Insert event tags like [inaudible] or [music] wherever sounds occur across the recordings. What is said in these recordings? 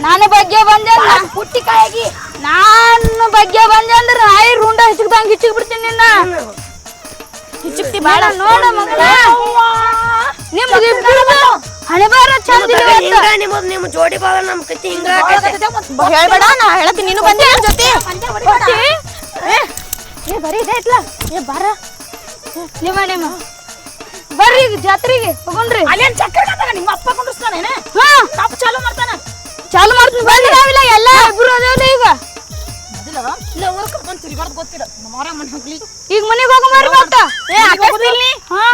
ನಾನು ಬಗ್ಗೆ ಬಂದೆ ಪುಟ್ಟಿ ಕಾಯಾಗಿ ನಾನು ಬಗ್ಗೆ ಬಂದೆ ಅಂದ್ರೆ ನಾಯಿ ರುಂಡ ಹಿಚ್ಕದಂಗ ಹಿಚ್ಚಿಗ್ ಬಿಡ್ತೀನಿ ನಿನ್ನ ಹಿಚ್ಚಿಕ್ತಿ ಬೇಡ ನೋಡ ಮಗಳ ನಿಮ್ಗೆ ಇಬ್ಬರು ಹಣೆ ಬಾರ ಚಂದ. ಹಿಂಗ ನಿಮ್ಮದ್ ನಿಮ್ ಜೋಡಿ ಬಾಳ ನಮ್ಮ ಕತ್ತಿ ಹಿಂಗ ಹೇಳ್ಬೇಡ ನಾ ಹೇಳತ್ತೀನಿ ನೀನು ಬಂದೆ ನನ್ ಜೊತೆ. ಏ, ಏ ಬರೀ ಇದೆ ಐತ್ಲ ಏ ಬಾರ. ನಿಮ್ಮ ನಿಮ್ಮ. ಬರ್ರಿ ಜಾತ್ರಿಗೆ ಹೋಗೋಣ್ರಿ. ಅಲ್ಲೇನ್ ಚಕ್ರ ನಿಮ್ಮ ಅಪ್ಪ ಕೊಂಡಿಸ್ತಾನೇನೆ ಹಾ. ಮನೆ ಹೋಗ್ಲಿ. ಈಗ ಮನೆಗೆ ಹೋಗ ಮಾರಿ ಮತ್ತ. ಏ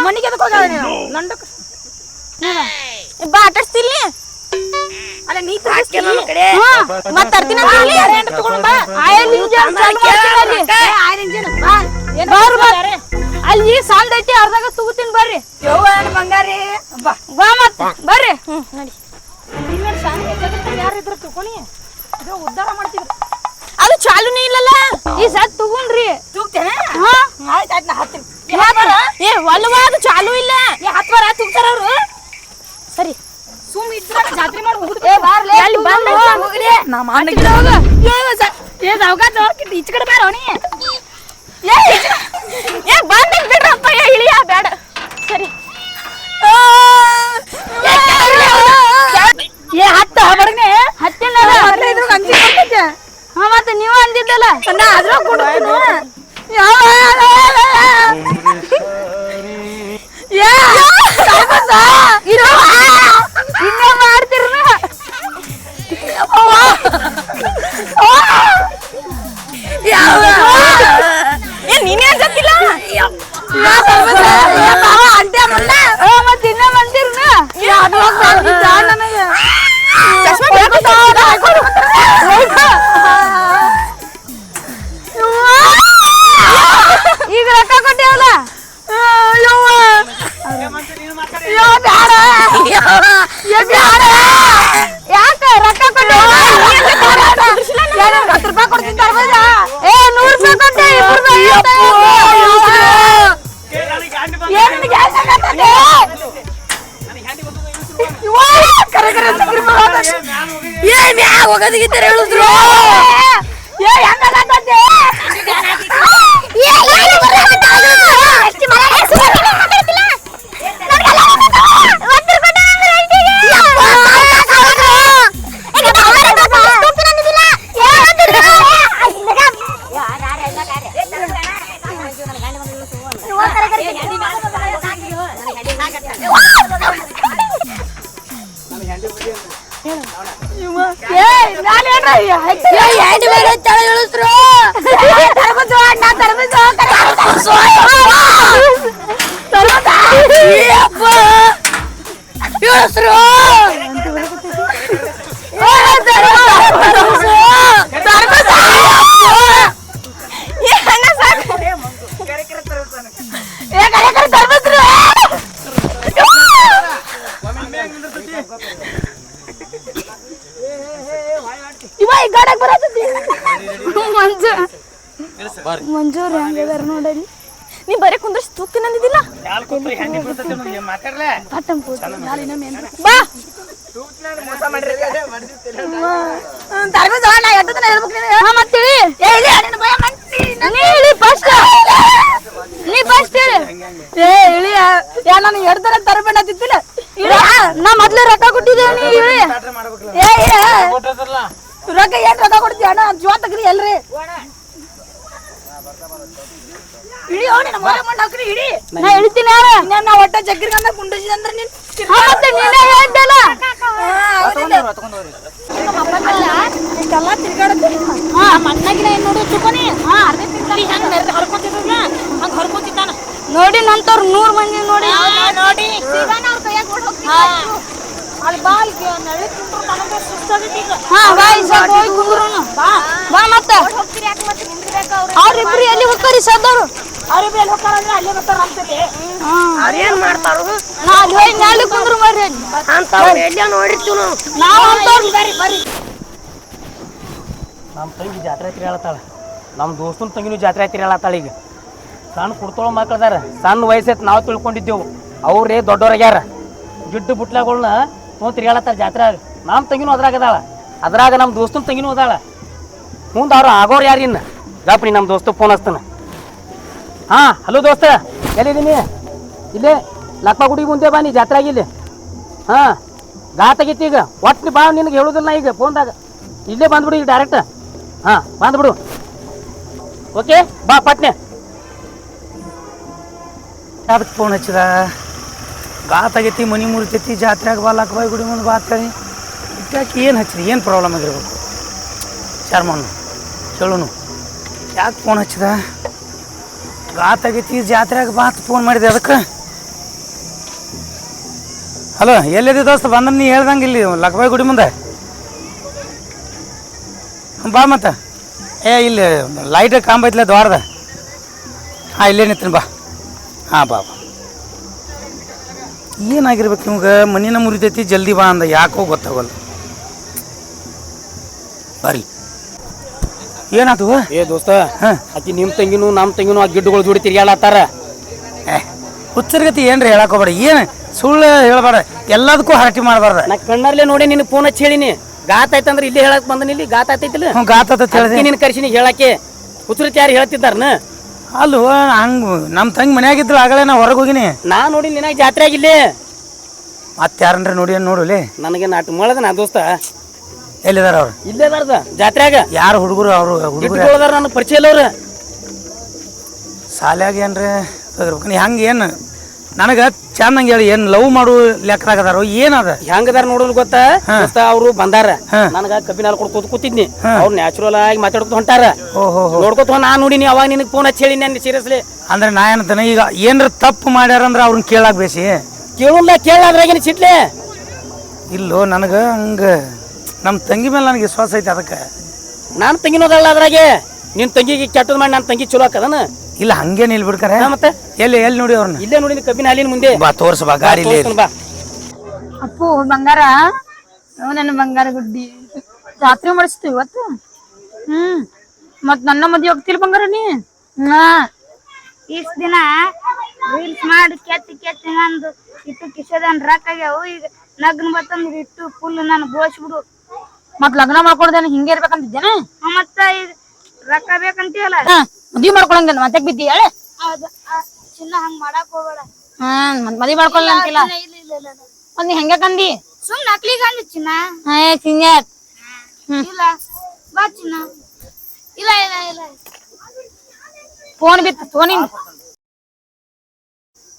ಮನೆಗೆ ಎದಕ್ಕೆ ಎದಕ್ ಹೋಗ್ಯಾಳ ನೀನು? ನಂಡಕ್ ಬಾ ಅಲ್ಲ ನೀ ಕಡೆ? ಮತ್ತ ತರ್ತೀನಿ ಯಾರೇನ್ ಬಾ. ಆಯಲ್ ಇಂಜನ್ ಚಾಲು ಮಾಡ್ತೀನಿ ಅಲ್ಲಿ ಸಾಲ್ದೈತಿ ಆಯ್ರ್ ಇಂಜಿನ್ ಬಾ. ಏನ್ ಬಾರ್ ಬಾ ಅಲ್ಲಿ ಸಂದ ಐತಿ ಅರ್ಧಾಗ ತುಗುತ್ತೀನಿ ಬರ್ರಿ. ಯವ್ವ ಬಂಗಾರಿ. ಬಾ. ಬಾ ಮತ್ತ. ಬರ್ರಿ. ನಡಿ ಇಲ್ಲಿ ಶಾನೆ ಜಗತ್ತಲ್ಲಿ ಯಾರು ಇದ್ರು ತಿಳ್ಕೊನಿ ಇದು ಉದ್ಧಾರ ಮಾಡ್ತಿದ್ರು ಅದು ಚಾಲುನೇ ಇಲ್ಲಲ್ಲ ಈ ಸತ್ ತಗೊಂಡ್ರಿ ತೂಗ್ತೇನೆ ಹಾ ಆಯ್ತು ಆಯ್ತು ನಾ ಹತ್ತೀನಿ ಏ ಒಲ್ವಾ ಅದು ಚಾಲು ಇಲ್ಲ ಏ ಹತ್ತು ಬಾರ ತೂಗ್ತಾರ ಅವ್ರು ಸರಿ ಸುಮ್ ಇದ್ರ ಜಾತ್ರೆ ಮಾಡಿ ಹೋಗುದು ಏ ಬಾರ್ಲೆ ಅಲ್ಲಿ ಬಂದು ನಾ ಮಾಡಿದ್ರೆ ಹೋಗ. ಏ ಈಚೆ ಕಡೆ ಬೇಡ ಅವನಿ ಏ ಏ ಬಂದ ಬಿಡ್ರಪ್ಪ ಏ ಇಳಿಯ ಬೇಡ. ಸರಿ. ಏ ಹತ್ತ ಬಡಗ್ನೆ ಹತ್ತಿನ ಇದ್ರು ಅಂಜಿ ಕೊಡ್ತೈತೆ ಹಾ ಮತ್ತೆ ನೀವು ಅಂದಿದ್ದಲ್ಲ. ನಾ ಅದ್ರ ಕೊಡ್ತೀನಿ. ಏನ್ ಯಾ ಹೋಗೋದಿಗಿತ್ತಾರ ಹೇಳಿದ್ರು ಹೇಳಿದ್ರು ನಾ ಮೊದ್ಲು ರೊಕ್ಕ ಕೊಟ್ಟಿದ್ದೇವೆ ನೀ ಇಳಿ ಏ ಏ ರೊಕ್ಕ ಏನ್ ರೊಕ್ಕ ಕೊಡ್ತೀಯ ಅಣ್ಣ ಜೀವ ತಗ್ರಿ ಎಲ್ರಿ ಇಡಿ ಹೋಗಿ ನಮ್ಮ ಮನೆ ಮಣ್ಣು ಹಾಕ್ರಿ ಇಡಿ ನಾ ಇಳಿತೀನಿ ಯಾರ? ಇನ್ನೇನ್ ನಾ ಒಟ್ಟ ಜಗ್ಗಿರಿ ಅಂದ್ರೆ ನೀನ್ ಮಣ್ಣಾಗಿನ ಏನ್ ನೋಡು ಚುಕೋನಿ ಹೆಂಗ್ ಹರ್ಕೊಂತಿದ್ದಾನ. ನಂತವ್ರ ನೂರ್ ಮಂದಿ ನೋಡಿ. ನೋಡಿ. ಅಲ್ಲಿ ಬಾ ಅಲ್ಲಿ ನಳಿ ಕುಂತ್ರು ನನಗೆ ಸುಸ್ತಾಗೈತಿ ಈಗ. ಹಾ ಬಾಯ್ ಸ್ವಲ್ಪ ಹೋಗಿ. ಕುಂದ್ರುನು ಬಾ. ಬಾ ಮತ್ತ. ಹೋಗ್ತೀರಿ ಯಾಕೆ ಮತ್ತೆ ನಿಂದ್ರಬೇಕು ಅವ್ರು? ಅವ್ರಿಬ್ರು ಎಲ್ಲಿ ಹೋಗ್ತಾರಿ ಸದ್ದವ್ರು ಅವ್ರಿಗೆ ಎಲ್ಲಿ ಹೋಗ್ತಾರಂದ್ರೆ ಅಲ್ಲೇ ಬರ್ತಾರ ಅಂತದೆ ಹಾ ಅವ್ರೇನ್ ಮಾಡ್ತಾರು? ನಾ ಅಲ್ಲಿ ಹೋಗಿ ನಾಳೆ ಕುಂದ್ರು ಬರ್ರಿ ಅಲ್ಲಿ ಅಂತ ಎಲ್ಲ ನೋಡಿರ್ತೀವಿ ನಾವು ನಾವ್ ಅಂತವ್ರು ಬರ್ರಿ ಬರ್ರಿ ನಮ್ಮ ತಂಗಿ ಜಾತ್ರೆ ತಿರ್ಗಾಳತ್ತಾಳ ನಮ್ಮ ದೋಸ್ತನ ತಂಗಿನೂ ಜಾತ್ರೆ ತಿರ್ಗಾಳತ್ತಾಳ ಈಗ. ಸಣ್ಣ ಕುಡ್ತೋಳ ಮಕ್ಕಳದಾರ ಸಣ್ಣ ವಯಸ್ಸೈತೆ ನಾವು ತಿಳ್ಕೊಂಡಿದ್ದೆವು. ಅವ್ರೇ ದೊಡ್ಡವ್ರಾಗ್ಯಾರ ಗಿಡ್ಡು ಬುಟ್ಲಾಗಳನ್ನ ತೊಗೊಂಡು ತಿರ್ಗಾಳತ್ತಾರ ಜಾತ್ರೆ ನಮ್ಮ ತಂಗಿನೂ ಅದ್ರಾಗ ಅದಾಳ. ಅದ್ರಾಗ ನಮ್ಮ ದೋಸ್ತನ ತಂಗಿನೂ ಅದಾಳ. ಮುಂದೆ ಅವ್ರು ಆಗೋರು ಯಾರು ಇನ್ನು? ನೀ ನಮ್ಮ ದೋಸ್ತ ಫೋನ್ ಹಚ್ತಾನ. ಹಾಂ, ಹಲೋ ದೋಸ್ತ. ಎಲ್ಲಿದ್ದೀನಿ ಇಲ್ಲೇ ಲಕ್ಕ ಗುಡಿ ಮುಂದೆ ಬಾ ನೀ ಜಾತ್ರೆ ಆಗಿಲ್ಲಿ. ಹಾಂ ಗಾತಾಗಿತ್ತು ಈಗ. ಒಟ್ಟು ಬಾ ನಿನಗೆ ಹೇಳೋದಿಲ್ಲ ಈಗ ಫೋನ್ದಾಗ. ಇಲ್ಲೇ ಬಂದ್ಬಿಡು ಈಗ ಡೈರೆಕ್ಟ್ ಹಾಂ, ಬಂದ್ಬಿಡು. ಓಕೆ ಬಾ ಪಟ್ನೆ. ಯಾವ್ದಕ್ಕೆ ಫೋನ್ ಹಚ್ಚಿದ? ಗಾತಾಗೈತಿ ಮನಿ ಮುರಿತೈತಿ ಬಾ ಲಕ್ಕ ಬಾಯಿ ಗುಡಿ ಮುಂದೆ ಬಾ ಇಟ್ಟಾಕಿ ಏನು ಹಚ್ಚಿರಿ ಏನು ಪ್ರಾಬ್ಲಮ್ ಆಗಿರ್ಬೇಕು? ಶರ್ಮನು ಕೇಳೋನು. ಯಾಕೆ ಫೋನ್ ಹಚ್ಚಿದ? ಗಾತ್ ಆಗೈತಿ ಜಾತ್ರೆಗೆ ಬಾತ್ ಫೋನ್ ಮಾಡಿದೆ ಅದಕ್ಕೆ. ಹಲೋ, ಎಲ್ಲಿದೆ ದೋಸ್ತ? ಬಂದ ನೀ ಹೇಳ್ದಂಗೆ ಇಲ್ಲಿ, ಲಕ್ಬಾಯಿ ಗುಡಿ ಮುಂದೆ. ಬಾ ಮತ್ತೆ. ಏ, ಇಲ್ಲಿ ಲೈಟ್ ಕಾಂಬೈತ್ಲ ದ್ವಾರದ. ಹಾಂ, ಇಲ್ಲೇ ನಿಂತೀನಿ ಬಾ. ಹಾಂ, ಬಾ ಬಾ. ಏನಾಗಿರ್ಬೇಕು ನಿಮ್ಗೆ? ಮನಿನ ಮುರಿತೈತಿ, ಜಲ್ದಿ ಬಾ ಅಂದ, ಯಾಕೋ ಗೊತ್ತಾಗಲ್ಲ. ಬರ್ರಿ ಏನಾತು? ಏ ದೋಸ್ತ ಹಾಂ. ಆಕಿ ನಿಮ್ಮ ತಂಗಿನೂ ನಮ್ಮ ತಂಗಿನೂ ಆ ಗಿಡ್ಡಗಳು ಜೋಡಿ ತಿರ್ಗ್ಯಾಡತ್ತಾರ ಏ ಹುಚ್ಚರ್ಗತಿ ಏನ್ರಿ ಹೇಳಕ್ ಹೋಗ್ಬೇಡ. ಏನು ಸುಳ್ಳು ಹೇಳ್ಬೇಡ. ಎಲ್ಲದಕ್ಕೂ ಹರಟಿ ಮಾಡಬಾರ್ದ. ನಾ ಕಣ್ಣರ್ಲೆ ನೋಡಿ ನಿನ್ ಫೋನ್ ಹಚ್ಚಿ ಹೇಳಿನಿ. ಗಾತ್ ಆಯ್ತಂದ್ರೆ ಇಲ್ಲಿ ಹೇಳಕ್ ಬಂದನಿ. ಇಲ್ಲಿ ಗಾತ ಆಯ್ತೈತಿಲ್ಲ? ಹ್ಞೂ ಹೇಳಿದೆ ನಿನ್ನ ನಿನ್ ಕರ್ಸಿನಿ ಹೇಳಕ್ಕೆ. ಹುಚ್ಚರ್ ಯಾರು ಹೇಳ್ತಿದ್ದಾರನ? ಅಲ್ಲೋ ಹಂಗ ನಮ್ಮ ತಂಗಿ ಮನ್ಯಾಗಿದ್ರು ಆಗಲೇ ನಾ ಹೊರಗೆ ಹೋಗಿನಿ. ನಾ ನೋಡಿ ನಿನಗೆ ಜಾತ್ರೆ ಆಗಿಲ್ಲ. ಮತ್ತೆ ಯಾರನ್ರಿ ನೋಡಿ ನೋಡಲಿ? ನನಗೆ ನಾಟ್ ಮಾಡದ ನಾ ದೋಸ್ತ. ಎಲ್ಲಿದಾರ ಅವ್ರು? ಇಲ್ಲೇ ಬಾರ್ದ ಜಾತ್ರೆಯಾಗ. ಯಾರು ಹುಡುಗರು ಅವರು ಹುಡುಗರು ಗಿಡ್ಡಗಳದಾರ ನನಗೆ ಪರಿಚಯ ಇಲ್ಲ ಅವ್ರ. ಸಾಲ್ಯಾಗ ಏನ್ರಿ? ಹಂಗೆ ಏನು? ನನಗೆ ಚೆನ್ನಾಗಿ ಹೇಳಿ ಏನು ಲವ್ ಮಾಡು ಲೆಕ್ಕದಾಗದಾರೋ ಏನದ? ಹೆಂಗದಾರ ನೋಡೋದು ಗೊತ್ತಾ? ದೋಸ್ತ ಅವರು ಬಂದಾರ. ನನಗ ಕಬ್ಬಿನ ಹಾಲು ಕೊಡ್ಕೋತ ಕೂತಿದ್ನಿ. ಅವ್ರು ನ್ಯಾಚುರಲ್ ಆಗಿ ಮಾತಾಡ್ಕೊತ ಹೊಂಟಾರ. ನೋಡ್ಕೊತ ನಾನು ನಾ ನೋಡಿನಿ ಅವಾಗ ನಿನಗೆ ಫೋನ್ ಹಚ್ಚಿ ಹೇಳಿ ನಾನು ಸೀರಿಯಸ್ಲಿ ಅಂದ್ರೆ ನಾ ಏನಂತಾನೆ ಈಗ ಏನ್ರ ತಪ್ಪು ಮಾಡ್ಯಾರಂದ್ರೆ ಅವ್ರನ್ನ ಕೇಳಾಕ್ ಬೇಸಿ. ಕೇಳಲ್ಲ ಕೇಳಾದ್ರಾಗೇನು ಸಿಟ್ಲೆ ಇಲ್ಲೋ ನನಗೆ ಹಂಗೆ. ನಮ್ಮ ತಂಗಿ ಮೇಲೆ ನನಗೆ ವಿಶ್ವಾಸ ಐತೆ ಅದಕ್ಕೆ. ನಾನು ತಂಗಿನೋದಲ್ಲ ಅದ್ರಾಗೆ? ನಿನ್ ತಂಗಿಗೆ ಕೆಟ್ಟದ್ ಮಾಡಿ ನನ್ನ ತಂಗಿ ಚಲೋ ಹಾಕದನ ಇಲ್ಲ ಹಂಗೆ ಹಾ, ಮತ್ತೆ? ಎಲ್ಲಿ ಎಲ್ಲಿ ನೋಡಿ ಅವ್ರನ್ನ? ಇಲ್ಲೇ ನೋಡಿ ಕಬ್ಬಿನ ಹಾಲಿನ ಮುಂದೆ. ಬಾ ತೋರ್ಸ ಬಾ ಗಾಡಿ ಇಲ್ಲಿ ಬಾ. ಅಪ್ಪು ಬಂಗಾರ? ಅವ್ ನನ್ನ ಬಂಗಾರ ಗುಡ್ಡಿ. ಜಾತ್ರೆ ಮಾಡಿಸ್ತೀವಿ ಇವತ್ತು? ಹ್ಮ್. ಮತ್ ನನ್ನ ಮದ್ವೆ ಹೋಗ್ತಿಲ್ ಬಂಗಾರ ನೀ? ಹಾ. ಇಷ್ಟ ದಿನ ರೀಲ್ಸ್ ಮಾಡಿ ಕೆತ್ತಿ ಕೆತ್ತಿ ನಂದು. ಇಟ್ಟು ಕಿಶೋದನ್ ರೊಕ್ಕ ಆಗ್ಯಾವು ಈಗ ನಗ್ನ ಬತ್ತಂದ್ರೆ ಇಟ್ಟು ಫುಲ್ ನಾನು ಬೋಳ್ಸ್ಬಿಡು ಮತ್ ಲಗ್ನ ಮಾಡ್ಕೊಡ್ದೇನ ಹಿಂಗೆ ಇರ್ಬೇಕಂತಿದ್ದೇನೆ? ಮತ್ತ ಈಗ ರೊಕ್ಕ ಬೇಕಂತೀಯಲ್ಲ? ಮದ್ವಿ ಮಾಡ್ಕೊಳಂಗಿಲ್ಲ ಮತ್ತೆ ಬಿದ್ದಿ? ಹೇಳ. ಚಿನ್ನ ಹಂಗ್ ಮಾಡಕ್ ಹೋಗ್ಬೇಡ. ಹಾ ಮತ್ ಮದ್ವಿ ಮಾಡ್ಕೊಳ್ಳ ಅಂತಿಲ್ಲ? ಒಂದ್ ಹೆಂಗ ಕಂದಿ? ಸುಮ್ ನಕಲಿ ಅಂದಿ ಚಿನ್ನ. ಹೇ ಚಿನ್ನ ಇಲ್ಲ ಬಾ ಚಿನ್ನ. ಇಲ್ಲ ಇಲ್ಲ ಇಲ್ಲ. ಫೋನ್ ಬಿತ್ತು ಫೋನಿಂದ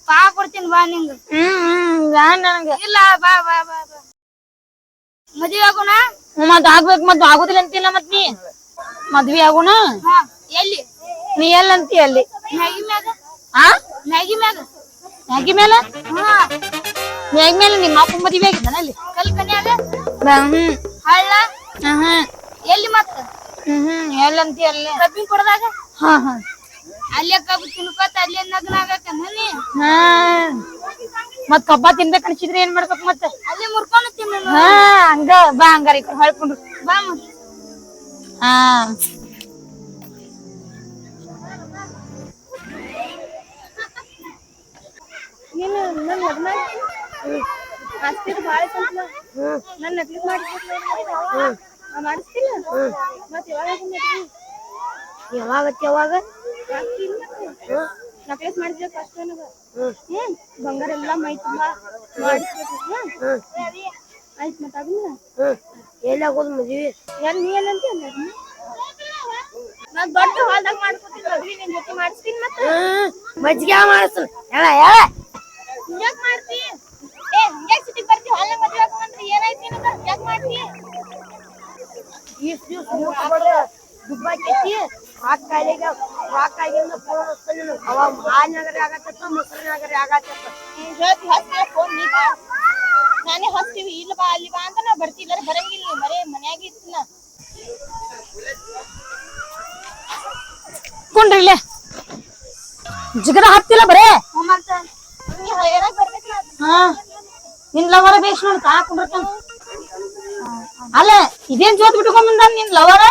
ಪಾ ಕೊಡ್ತೀನಿ ಬಾ ನಿಂಗ. ಹ್ಮ್ ಹ್ಮ್ ಇಲ್ಲ ಬಾ ಬಾ ಬಾ ಬಾ. ಮದ್ವೆ ಆಗೋಣ ಹ್ಮ್, ಮತ್ ಆಗ್ಬೇಕು ಮತ್ ಆಗುದಿಲ್ಲ ಅಂತಿಲ್ಲ ಮತ್ ನೀ? ಮದ್ವಿ ಆಗೋಣ ಹಾ ಎಲ್ಲಿ? ನೀ ಎಲ್ಲಿ ಅಂತಿ ಅಲ್ಲಿ? ಮ್ಯಾಗಿ ಮ್ಯಾಗ? ಆ? ಮ್ಯಾಗಿ ಮ್ಯಾಗ? ಮ್ಯಾಗಿ ಮೇಲೆ ಹಾ. ಮ್ಯಾಗಿ ಮೇಲೆ ನಿಮ್ಮ ಅಪ್ಪ ಮದ್ವಿ ಆಗಿದ್ದಾನ ಅಲ್ಲಿ? ಹ್ಮ್. ಹಳ್ಳ? ಹ್ಮ್ ಎಲ್ಲಿ ಮತ್ತ? ಹ್ಮ್ ಹ್ಮ್ ಎಲ್ಲಿ ಅಂತೀಯ ಅಲ್ಲಿ? ಕಬ್ಬಿನ ಕೊಡದಾಗ? ಹಾ ಹಾ. ಅಲ್ಲೇ ಕಬ್ಬು ತಿನ್ಕೋತ ಅಲ್ಲಿ ನಗ್ನ ಆಗಕ್ಕ ನೀ? ಹಾ. ಮತ್ ಕಬ್ಬ ತಿನ್ಬೇಕು ಅನ್ಸಿದ್ರೆ ಏನ್ ಮಾಡ್ಬೇಕು ಮತ್ತ? ಅಲ್ಲಿ ಮುರ್ಕೊಂಡು ತಿನ್ನ ಹಾ ಹಂಗ ಬಾ ಹಂಗಾರ ಈ ಕಡೆ ಬಾ ಹಾ. ನೀನು ನನ್ನ ಆಸ್ತಿದು ಭಾಳ ನನ್ನ ನಕ್ಲಿ ಮಾಡಿಸ್ತಿಲ್ಲ? ಮಾಡಿಸ್ತಿಲ್ಲ ಮತ್ತೆ ಯಾವಾಗ ಯಾವಾಗ ಯಾವಾಗ? ನಕ್ಲೆಸ್ ಮಾಡಿದ್ರೆ ಫಸ್ಟ್ ನನಗ ಹ್ಮ್. ಬಂಗಾರ ಎಲ್ಲ ಮೈ ತುಂಬಾ ಆಯ್ತು ಮತ್ತೆ ಅದನ್ನ? ಹ್ಮ್. ಎಲ್ಲಿ ಆಗೋದು ಮದ್ವಿ? ಯಾರು ನೀ ಏನಂತ ನಾನ್ ದೊಡ್ಡ ಹೊಲ್ದಾಗ ಮಾಡ್ಕೊತೀನಿ ಮದ್ವಿ ನಿನ್ ಜೊತೆ ಮಾಡಿಸ್ತೀನಿ ಮತ್ತೆ. ಹ್ಮ್. ಮಜ್ಜಿಗೆ ಮಾಡಿಸ್ತಾನ ಹೇಳ ಹೇಳ. ಯಾಕ್ ಮಾಡ್ತಿ? ಏ ಹಂಗ್ಯಾಕ್ ಸಿಟಿಗೆ ಬರ್ತಿ? ಹಾಲ್ನಾಗ ಮದ್ವೆ ಹಾಕೊಂಡ್ರೆ ಏನಾಯ್ತು ನಿನಗ? ಯಾಕ್ ಮಾಡ್ತಿ? ದಿವ್ಸ ದುಬ್ಬಾಕೈತಿ ರಾಕ್ ಕಾಯಿಲೆಗೆ ರಾಕ್ ಕಾಯಿಲೆಯಿಂದ ಫೋನ್ ಹಚ್ತಾನೆ ನೀನು ಅವ ಹಾಲ್ನಾಗರೆ ಆಗತ್ತ ಮೊಸರಿನಾಗರೆ ಆಗತ್ತ ಹೇಳ್ತಿ ಹಸ್ತಿ ಫೋನ್ ನೀ ಬಾ. ನಾನೇ ಹಸ್ತೀವಿ ಇಲ್ಲ ಬಾ ಅಲ್ಲಿ ಬಾ ಅಂತ ನಾ ಬರ್ತಿಲ್ಲ ಬರಂಗಿಲ್ಲ ನೀ. ಬರೇ ಮನ್ಯಾಗ ಇರ್ತೀನ. ಕುಂಡ್ರಿ ಜಿಗರ ಜಿಗದ ಹತ್ತಿಲ್ಲ ಬರೇ. ಮತ್ತ ನೀ ಹೇಳಕ್ ಬರ್ಬೇಕಲ್ಲ ಹಾ. ನಿನ್ ಲವರ ಬೇಸ್ ನೋಡ್ತಾ ಕುಂಡ್ರತಾನ. ಅಲ್ಲ ಇದೇನ್ ಜೋತ್ ಬಿಟ್ಕೊಂಡ್ ಬಂದ ನಿನ್ ಲವರ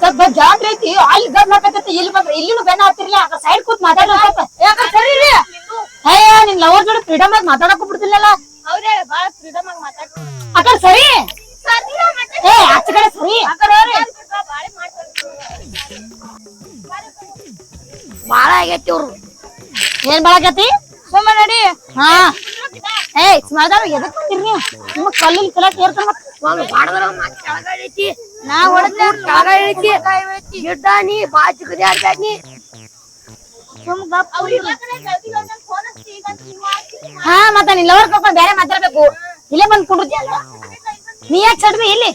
ಸ್ವಲ್ಪ ಜಾತ್ರೆ ಐತಿ ಅಲ್ಲಿ ಗಡ್ ಹಾಕತೈತಿ ಇಲ್ಲಿ ಬಂದ್ರೆ ಇಲ್ಲಿನೂ ಬೆನ್ನ ಹತ್ತಿರ್ಲಿ ಆ ಸೈಡ್ ಕೂತ್ ಮಾತಾಡೋ ಸ್ವಲ್ಪ. ಯಾಕ ಸರಿ ರೀ ಅಯ್ಯ ನಿನ್ ಲವರ್ ಜೋಡಿ ಫ್ರೀಡಮ್ ಆಗಿ ಮಾತಾಡಕ್ ಬಿಡ್ತಿಲ್ಲಲ್ಲ ಹೌದೇ ಬಾಳ ಫ್ರೀಡಮ್ ಆಗಿ ಆ ಸರಿ. ಏ ಆಚೆ ಕಡೆ ಸರಿ. ಬಾಳೆ ಮಾಡ್ತಾರೆ ಬಾಳ ಆಗೈತಿ ಅವ್ರು ಏನ್ ಬಾಳಕತಿ ಸುಮ್ಮನೆ ನಡಿ. ಹಾ. ಏ ಸ್ಮರ್ದಾರ ಎದಕ್ ಬಂದಿರಿ ನೀವು? ನಿಮ್ಮ ಕಲ್ಲಿನ ಕಲಾ ಸೇರ್ತಾರ ಮತ್ತ. ಒಂದು ಬಾಡದ್ರ ಮತ್ತೆ ಕೆಳಗೈತಿ ನಾ ಹೊಡೆದ ಕೆಳಗೈತಿ ಗಿಡ್ಡ ನೀ ಬಾ ಸುಮ್ ಹಾ ಮತ್ತ ನಿನ್ ಲವರ್ ಕರ್ಕೊಂಡ್ ಬೇರೆ ಮಾತಾಡ್ಬೇಕು. ಇಲ್ಲೇ ಬಂದ್ ಕುಂಡ್ರಿ ನೀ ಯಾಕೆ ಚಡ್ಬಿ ಇಲ್ಲಿ?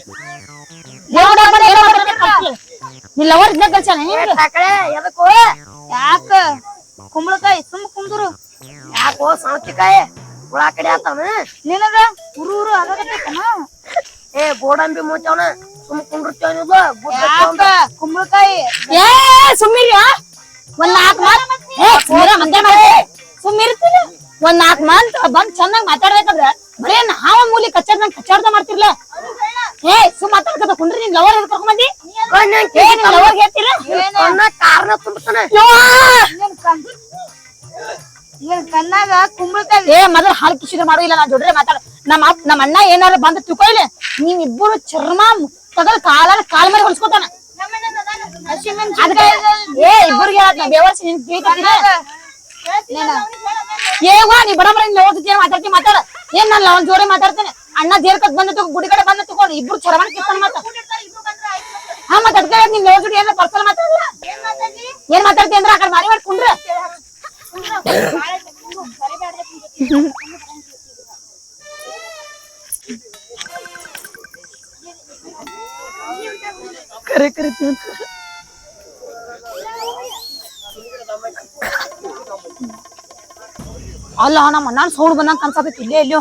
ನಿನ್ ಲವರ್ ಇದ್ದಾಗ ಕಲ್ಸಾನ ನಿಮ್ಗೆ ಕಡೆ ಎದಕ್ಕೋ? ಯಾಕ? ಕುಂಬಳಕಾಯಿ ಸುಮ್ ಕುಂದ್ರು. ಯಾಕೋ ಸೌತಿಕಾಯಿ ಹುಳ ಕಡೆ ಆತವನ ನಿನಗ ಉರು ಉರು ಏ ಗೋಡಂಬಿ ಮುಚ್ಚವನ? ಸುಮ್ ಕುಂಡಿರ್ತೇವ ನೀವು? ಕುಂಬಳಕಾಯಿ. ಏ ಸುಮ್ಮಿರಿ? ಒಂದ್ ನಾಕ್ ಮಾತ್ ಮಂದೆ ಮಾಡಿ ಸುಮ್ಮಿರ್ತೀರಿ ಒಂದ್ ನಾಲ್ಕ್ ಮಂತ್ ಬಂದ್ ಚೆನ್ನಾಗ್ ಮಾತಾಡ್ಬೇಕಂದ್ರ ಬರೇ ನಾವ ಮೂಲಿ ಕಚ್ಚಾಡ್ದಂಗ್ ಕಚ್ಚಾಡ್ದ ಮಾಡ್ತಿರ್ಲ. ಏ ಸುಮ್ ಮಾತಾಡ್ಕೋತ ಕುಂಡ್ರಿ ನಿನ್ ಲವರ್ ಎದಕ್ ಕರ್ಕೊಂಡ್ ಬಂದಿ? ಏ ನಿನ್ ಲವರ್ ಹೇಳ್ತೀರ? ಕಾರಣ ತುಂಬಿಸ್ತಾನ. ಕಣ್ಣಾಗ ಕುಂಬಳಕಾಯಿ ಏ ಮೊದಲು ಹಾಲು ಕಿಶಿದ ಮಾಡು ಇಲ್ಲ ನಾ ಜೋಡ್ರೆ ಮಾತಾಡ ನಮ್ಮ ನಮ್ಮ ಅಣ್ಣ ಏನಾರ ಬಂದ್ ತಿಳ್ಕೊಯ್ಲೆ ನೀವ್ ಇಬ್ಬರು ಚರ್ಮ ತಗಲ್ ಕಾಲ ಕಾಲ ಮೇಲೆ ಹೊಡ್ಸ್ಕೊತಾನ. ಅದಕ್ಕೆ ಏ ಇಬ್ಬರಿಗೆ ಬೇವರ್ಸಿ ನಿನ್ ಏವಾ ನೀ ಬಡ ಬಡ ನಿನ್ ಮಾತಾಡ್ತೀನಿ ಮಾತಾಡ. ಏನ್ ನಾನು ಅವ್ನ ಜೋಡಿ ಮಾತಾಡ್ತೇನೆ? ಅಣ್ಣ ಜೇರ್ಕತ್ ಬಂದ ತಗೋ ಗುಡಿ ಕಡೆ ಬಂದ ತಗೊಂಡು ಇಬ್ರು ಚರ್ಮ ಕಿತ್ತಾನ ಮಾತಾಡ ಹಾ ಅದಕ್ಕೆ ನಿಮ್ ಜೋಡಿ ಏನಾರ ಪರ್ಸಲ್ ಮಾತಾಡಲ್ಲ ಏನ್ ಮಾತಾಡ್ತಿ ಅಂದ್ರ ಆ ಕಡೆ ಮಾರಿ ಮಾಡ್ಕೊಂಡ್ರೆ ಕರೆ ಕರೆ ಅಲ್ಲ ನಮ್ಮ ಅಣ್ಣ ಸೌಂಡ್ ಬಂದಂಗ ಕನ್ಸತೈತಿ ಇಲ್ಲೇ ಇಲ್ಲೋ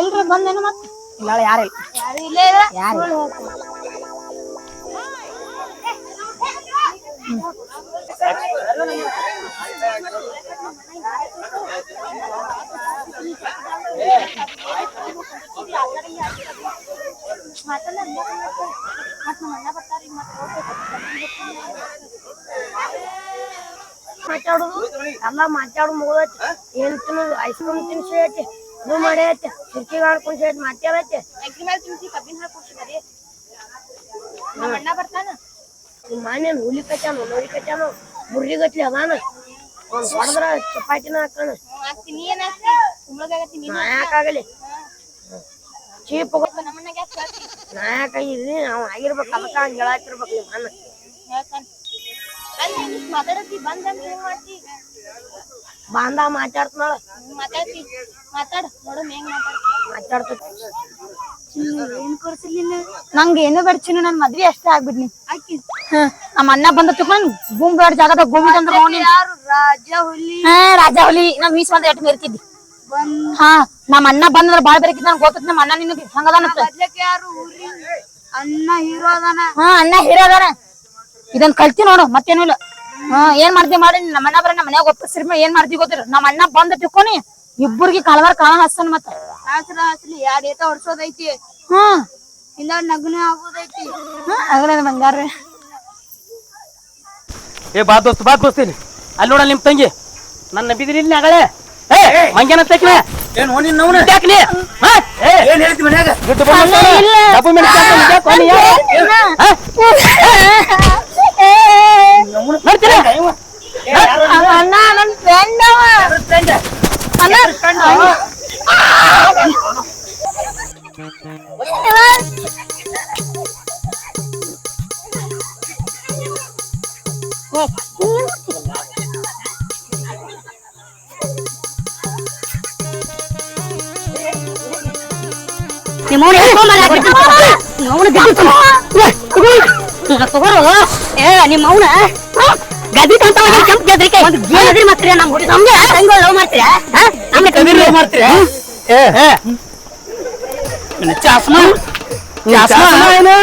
ಎಲ್ರ ಬಂದೇನು ಮತ್ತ ಇಲ್ಲ ಯಾರಿಲ್ಲ ಯಾರು ಇಲ್ಲೇ ಇಲ್ಲ ಯಾರು ಮಾತಾಡುದು? ಎಲ್ಲ ಮಾತಾಡು ಮುಗಿದೈತಿ ಏನ್ ತಿನ್ನೋದು ಐಸ್ ಕ್ರೀಮ್ ತಿನ್ಸಿ ಐತಿ ಇದು ಮಾಡೈತಿ ಕಿರ್ಕಿ ಆಡ್ಕೊಂಡ್ ಐತಿ ಮಾತಾಡೈತಿ ತಿನ್ಸಿ ಕಬ್ಬಿನ ಕೊಡ್ಸಿದಾರೆ. ನಮ್ಮ ಅಣ್ಣ ಬರ್ತಾನ. ನಿಮ್ಮ ಮನೇನ್ ಹುಲಿ ಕಟ್ಟಾನು ನೋಡಿ ಕಟ್ಟಾನು ಮುರ್ರಿಗಟ್ಲಿ ಅದಾನ. ಅವ್ನ್ ಹೊಡೆದ್ರ ಚಪಾತಿನ ಹಾಕೋಣ. ಹಾಕ್ತಿ. ನೀ ಏನ್ ಹಾಕ್ತಿ? ಕುಂಬಳಕಾಯಿ ಹಾಕ್ತಿ ನೀನು ನಾ ಯಾಕಾಗಲಿ ಚೀಪ್ ನಮ್ಮನ್ನ ಯಾಕೆ ಕೇಳ್ತಿ ನಾ ಯಾಕಾಗಿದ್ರಿ ಅವ್ ಆಗಿರ್ಬೇಕು ಅದಕ್ಕ ಹಂಗ ಹೇಳಾತಿರ್ಬೇಕು ನಿಮ್ಮ ಅಣ್ಣ. ಅಲ್ಲಿ ಮಾತಾಡತಿ ಮಾಡ್ತಿ? ಬಾಂಧ ಮಾತಾಡ್ತಾಳ ಮಾತಾಡ್ತಿ. ಮಾತಾಡ್ ನೋಡು ಹೆಂಗ್ ಮಾತಾಡ್ತಿ. ಮಾತಾಡ್ತೈತಿ ಏನ್ ಕೊಡ್ಸಿಲ್ಲ ನಂಗೆ ಏನು ಬೇಡ ಚಿನ್ನು ನನ್ ಮದ್ವೆ ಅಷ್ಟೇ ಆಗ್ಬಿಡ್ನಿ. ಆಕಿ. ಹ್ಮ್. ನಮ್ಮ ಅಣ್ಣ ಬಂದ ಗುಂಬ್ ಬೇಡ ಜಾಗದಾಗ ಭೂಮಿ ತಂದ್ರ ನೋಡಿ ಯಾರು? ರಾಜ ಹುಲಿ. ಹಾ ರಾಜ ಹುಲಿ. ನಮ್ ಮೀಸ್ ಬಂದ ಎಟ್ ಮೇರ್ತಿದ್ದಿ ಬಂದ್. ಹಾ ನಮ್ಮ ಅಣ್ಣ ಬಂದ್ರ ಬಾಳ್ ಬೇರೆ ನನ್ ಗೊತ್ತೈತಿ. ನಮ್ಮ ಅಣ್ಣ ನಿನ್ನ ಹಂಗದ ಬದ್ಲಕ್ಕೆ ಯಾರು ಊರಿ ಅಣ್ಣ ಹೀರೋ ಅದಾನ. ಹಾ ಅಣ್ಣ ಹೀರೋ ಅದಾನ. ಇದನ್ ಕಲ್ತಿ ನೋಡು ಮತ್ತೇನು ಇಲ್ಲ. ಹಾ ಏನ್ ಮಾಡ್ತಿ ಮಾಡಿ ನಮ್ಮ ಅಣ್ಣ ಬರ ನಮ್ಮ ಮನ್ಯಾಗ ಒಪ್ಪಿಸ್ರಿ ಏನ್ ಮಾಡ್ತಿ ಗೊತ್ತಿರ ನಮ್ಮ ಅಣ್ಣ ಬಂದ ತಿಳ್ಕೊನಿ ಇಬ್ಬರಿಗೆ ಕಳವಾರ ಕಾಲ ಹಸ್ತನ್ ಮತ್ತ. ಹಾಸ್ರ ಹಾಸ್ಲಿ ಎರಡ್ ಏಟ ಹೊಡ್ಸೋದೈತಿ ಹಾ. ಇಲ್ಲ ನಗ್ನ ಆಗೋದೈತಿ. ಹಾ ಬಂಗಾರ. ಏ ಬಾ ದೋಸ್ತ ಬಾ ದೋಸ್ತ ಇಲ್ಲಿ ಅಲ್ಲಿ ನೋಡ ನಿಮ್ ತಂಗಿ. ನನ್ನ ಬಿದಿರಿ ಇಲ್ಲಿ ನಾಗಳೆ? ಏ ಮಂಗ್ಯಾನ ಏನ್ ಹೋನಿನ್ ನವ್ನ ಯಾಕ್ಲಿ ಹಾ? ಏ ಏನ್ ಹೇಳ್ತಿ ಮನ್ಯಾಗ? ಬಂದ ಡಬ್ಬು ಹಾಕೊಂಡು? [laughs] ಹಾ? ನೋಡ್ತೀರಾ? ಅಣ್ಣ ನನ್ ಫ್ರೆಂಡ್ ಅಣ್ಣ ಏ ನಿಮ್ಮ ಅವನ? ಗದಿ ಕಂತ ಕೆಂಪ್ ಗದ್ರಿಕೆ ಒಂದು ಗೇದ್ರಿ ಮಾತ್ರ ನಮ್ಮ ಹುಡುಗ. ನಮ್ಗೆ? ಹೆಂಗ್ ಲವ್ ಮಾಡ್ತೀರಾ? ನಮ್ಗೆ ಕದಿರ್ love ಮಾಡ್ತೀರಾ? ಏ. ಚಾಸ್ಮಾ. ಚಾಸ್ಮಾ ಏನು?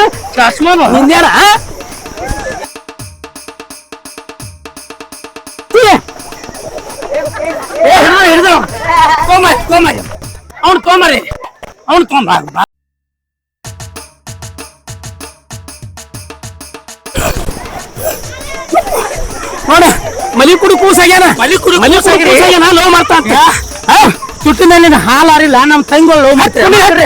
ಏ. ಕೋಮಾರಿ ಹಿಡ್ದು ಕೋಮ ಕೋಮ ಅವ್ನು ಕೋಮರಿ. ಅವ್ನು ಕೋಮ ನೋಡ ಮಲಿ ಕುಡಿ ಕೂಸಾಗ್ಯಾನ. ಮಲಿ ಕುಡಿ ಮಲಿ ಕೂಸಾಗ್ಯಾನ? ಲವ್ ಮಾಡ್ತಾ ಅಂತ. ಮೇಲಿನ ಹಾಲು ಆರಿಲ್ಲ ನಮ್ಮ ತಂಗಿ ಲೋ ಮಾಡ್ತಾರೆ.